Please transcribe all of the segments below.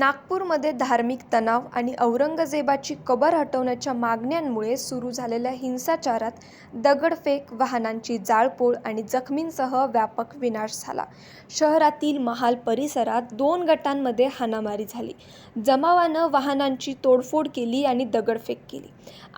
नागपूरमध्ये धार्मिक तणाव आणि औरंगजेबाची कबर हटवण्याच्या मागण्यांमुळे सुरू झालेल्या हिंसाचारात दगडफेक वाहनांची जाळपोळ आणि जखमींसह व्यापक विनाश झाला. शहरातील महाल परिसरात दोन गटांमध्ये हाणामारी झाली. जमावानं वाहनांची तोडफोड केली आणि दगडफेक केली.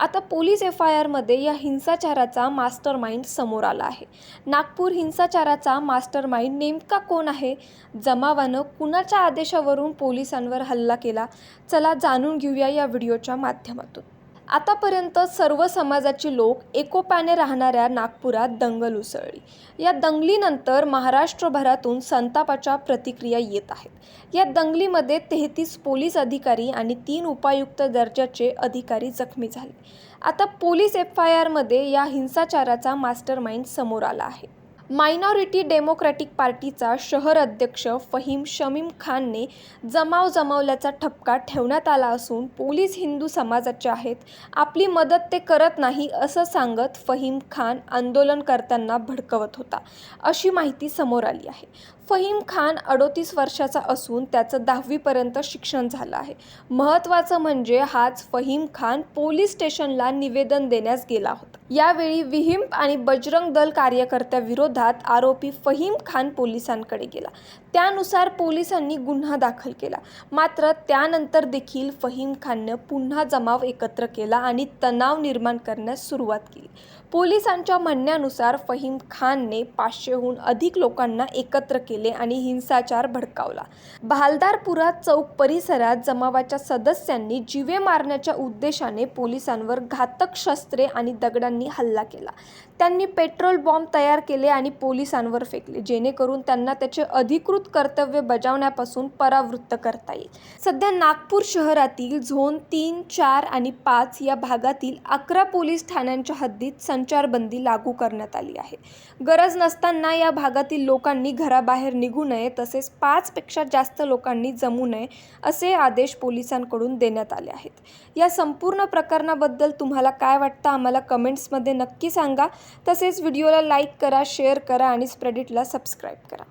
आता पोलीस एफ आय आरमध्ये या हिंसाचाराचा मास्टर माइंड समोर आला आहे. नागपूर हिंसाचाराचा मास्टर माइंड नेमका कोण आहे? जमावानं कुणाच्या आदेशावरून पोलिसांवर हल्ला केला. चला जाणून घेऊया या व्हिडिओच्या माध्यमातून. आतापर्यंत सर्व समाजाचे लोक एकोप्याने राहणाऱ्या नागपुरात दंगल उसळली. या दंगलीनंतर महाराष्ट्रभरातून संतापाच्या प्रतिक्रिया येत आहेत. या दंगलीमध्ये तेहतीस पोलीस अधिकारी आणि तीन उपायुक्त दर्जाचे अधिकारी जखमी झाले. आता पोलीस एफ आय आरमध्ये या हिंसाचाराचा मास्टर माइंड समोर आला आहे. मायनॉरिटी डेमोक्रॅटिक पार्टीचा शहर अध्यक्ष फहीम शमीम खानने जमाव जमावल्याचा ठपका ठेवण्यात आला असून पोलीस हिंदू समाजाचे आहेत. आपली मदत ते करत नाही असं सांगत फहीम खान आंदोलनकर्त्यांना भडकवत होता अशी माहिती समोर आली आहे. फहीम खान अडोतीस वर्षाचा असून त्याचं दहावीपर्यंत शिक्षण झालं आहे. महत्त्वाचं म्हणजे हाच फहीम खान पोलीस स्टेशनला निवेदन देण्यास गेला होता. यावेळी विहिंप आणि बजरंग दल कार्यकर्त्याविरोधात आरोपी फहीम खान पोलिसांकडे गेला. त्यानुसार पोलिसांनी गुन्हा दाखल केला. मात्र त्यानंतर देखील फहीम खाननं पुन्हा जमाव एकत्र केला आणि तणाव निर्माण करण्यास सुरुवात केली. पोलिसांच्या म्हणण्यानुसार फहीम खानने पाचशेहून अधिक लोकांना एकत्र केले आणि हिंसाचार भडकावला. भालदारपुरा चौक परिसरात जमावाच्या सदस्यांनी जीवे मारण्याच्या उद्देशाने पोलिसांवर घातक शस्त्रे आणि दगडांनी हल्ला केला. त्यांनी पेट्रोल बॉम्ब तयार केले आणि पोलिसांवर फेकले जेणेकरून त्यांना त्याचे अधिकृत कर्तव्य बजावण्यापासून परावृत्त करता येईल. सध्या नागपूर शहरातील झोन तीन चार आणि पाच या भागातील अकरा पोलीस ठाण्यांच्या हद्दीत संचारबंदी लागू करण्यात आली आहे. गरज नसताना या भागातील लोकांनी घराबाहेर निघू नये तसेच पाचपेक्षा जास्त लोकांनी जमू नये असे आदेश पोलिसांकडून देण्यात आले आहेत. या संपूर्ण प्रकरणाबद्दल तुम्हाला काय वाटतं? आम्हाला कमेंट्समध्ये नक्की सांगा. तसेच व्हिडिओला लाईक करा शेअर करा आणि स्प्रेडिटला सबस्क्राईब करा.